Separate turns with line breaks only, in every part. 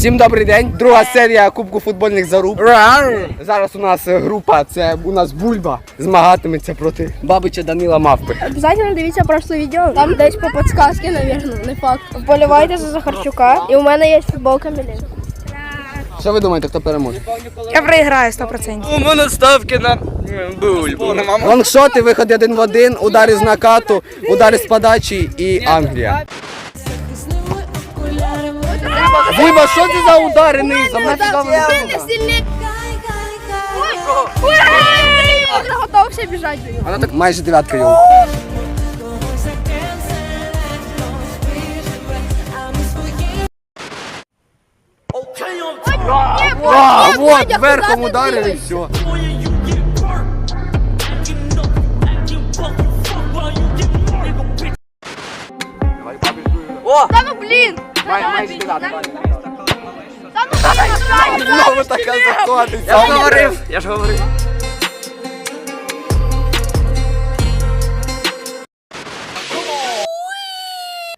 Всім добрий день. Друга серія Кубку футбольних заруб. Зараз у нас група, це у нас Бульба змагатиметься проти Бабича Данила Мавпи.
Обязательно дивіться прошле відео. Там десь по подсказці, навірно, не факт. Вболівайте за Захарчука. І у мене є футболка Мілін.
Що ви думаєте, хто переможе?
Я проіграю 100%.
У мене ставки на бульбу.
Лонгшоти, виход один в один, удари з накату, удари з подачі і Англія. Бульба, що це за удари низом? Нафіга вони?
Він готовся біжати до нього.
Вона так майже дев'ятка. А, вот, верхом ударив і все. Май-
Та ну блін!
Знову така заходить.
Я ж говорив, я ж говорив.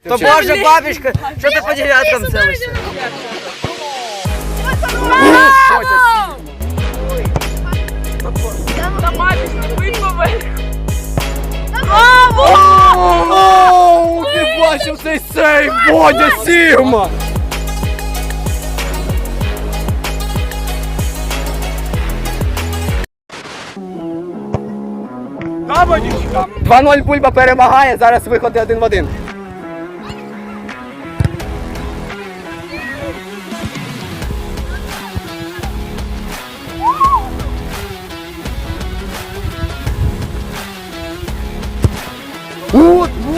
То боже, бабішка, що ти по дев'яткам целишся?
Оу, ти бачив цей сейв, Бодя Сігма!
Кабанічка.
2-0 Бульба перемагає, зараз виходить один в один.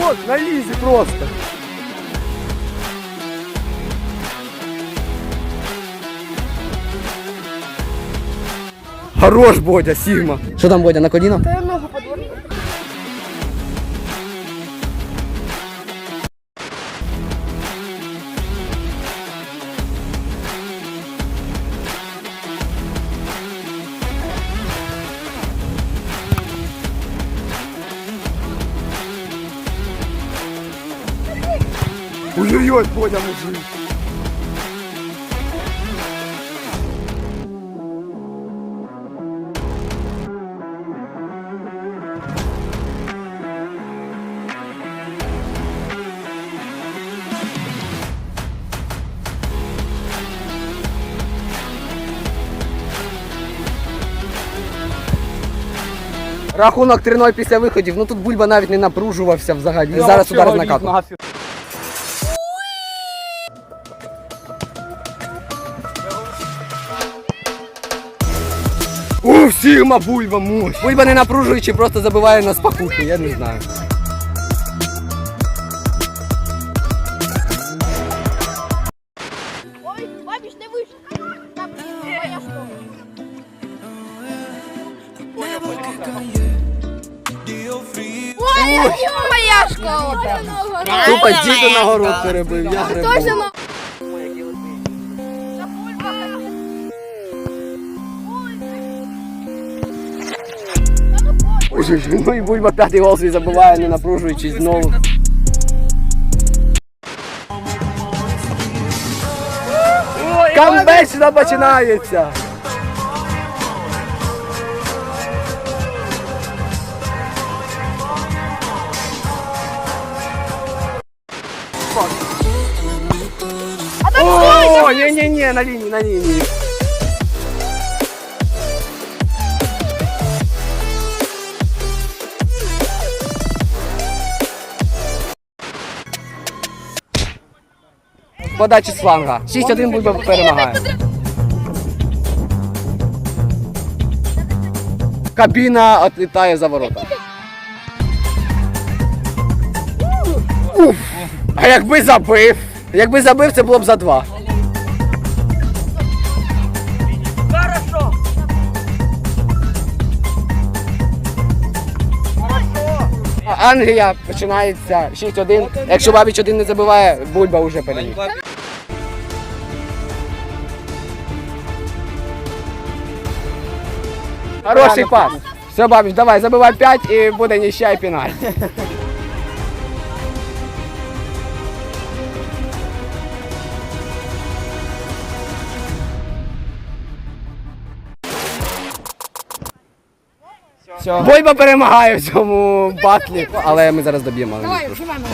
Вот, на лизе просто. Хорош, Бодя, Сігма. Що там, Бодя, на коліно?
Та я ногу.
Ой-ой-ой, Бодя мужик. Рахунок 3-0 після виходів. Ну тут Бульба навіть не напружувався взагалі. Зараз удар з накату. У, Сігма Бульба мощь. Бульба не напружуючи, просто забиває на спахухи, я не знаю.
Ой, бабіш, не моя школа. Ой, моя школа.
Тупо діду на город перебив, я грибу.
Точно.
Ой, Ну і Бульба п'ятий гол свій забиває, не напружуючись знову. Камбечна починається. О, ні-ні-ні, на лінії, на лінії. Подачі з фланга. 6-1 Бульба перемагає. Кабіна відлітає за ворота. Уф. А якби забив? Якби забив, це було б за два. Англія починається 6-1. Якщо Бабіч один не забиває, Бульба вже переміг. Хороший пас. Все, Бабіч, давай, забивай 5 і буде ніща і піналь. Все. Бойба перемагає в цьому батлі, але ми зараз доб'ємо.
Давай, вживаємо.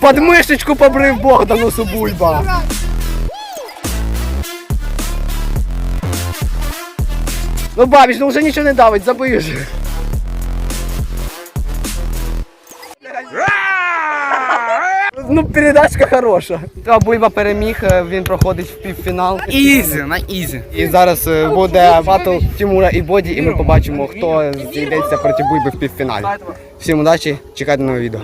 Подмишечку побрив Богдану Субульба. Ну, бабіч, ну вже нічого не давить, забий вже. Ну, передачка хороша. Та Буйба переміг, е, він проходить в півфінал.
Ізі, на ізі.
І зараз е, буде батл Тимура і Боді, і ми побачимо, хто зійдеться проти Буйби в півфіналі. Всім удачі, чекайте нове відео.